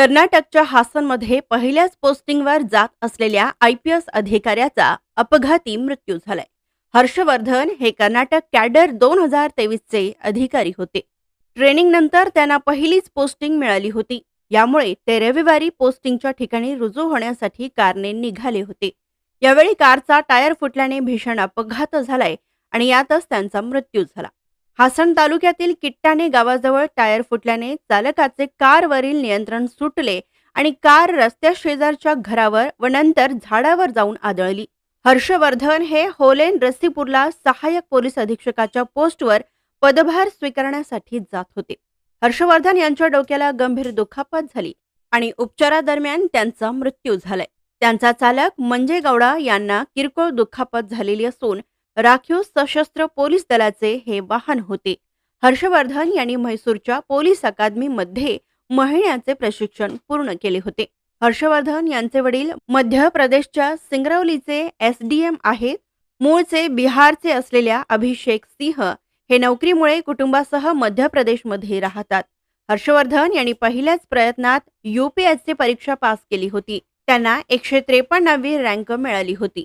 कर्नाटकच्या हासनमध्ये पहिल्याच पोस्टिंगवर जात असलेल्या आय पी एस अधिकाऱ्याचा अपघाती मृत्यू झालाय. हर्षवर्धन हे कर्नाटक कॅडर दोन हजार तेवीसचे अधिकारी होते. ट्रेनिंग नंतर त्यांना पहिलीच पोस्टिंग मिळाली होती. यामुळे ते रविवारी पोस्टिंगच्या ठिकाणी रुजू होण्यासाठी कारने निघाले होते. यावेळी कारचा टायर फुटल्याने भीषण अपघात झालाय आणि यातच त्यांचा मृत्यू झाला. हासण तालुक्यातील किट्टाणे गावाजवळ टायर फुटल्याने चालकाचे कारवरील नियंत्रण सुटले आणि कार रस्त्या शेजारच्या घरावर व नंतर झाडावर जाऊन आदळली. हर्षवर्धन हे होलेन रस्सीपूरला सहाय्यक पोलीस अधीक्षकाच्या पोस्टवर पदभार स्वीकारण्यासाठी जात होते. हर्षवर्धन यांच्या डोक्याला गंभीर दुखापत झाली आणि उपचारादरम्यान त्यांचा मृत्यू झालाय. त्यांचा चालक मंजे गौडा यांना किरकोळ दुखापत झालेली असून राखीव सशस्त्र पोलीस दलाचे हे वाहन होते. हर्षवर्धन यांनी म्हैसूरच्या पोलीस अकादमीमध्ये महिन्याचे प्रशिक्षण पूर्ण केले होते. हर्षवर्धन यांचे वडील मध्य प्रदेशच्या सिंगरौलीचे एस डी एम आहेत. मूळचे बिहारचे असलेल्या अभिषेक सिंह हे नोकरीमुळे कुटुंबासह मध्य प्रदेशमध्ये राहतात. हर्षवर्धन यांनी पहिल्याच प्रयत्नात युपीएससी परीक्षा पास केली होती. त्यांना एकशे त्रेपन्नावी रँक मिळाली होती.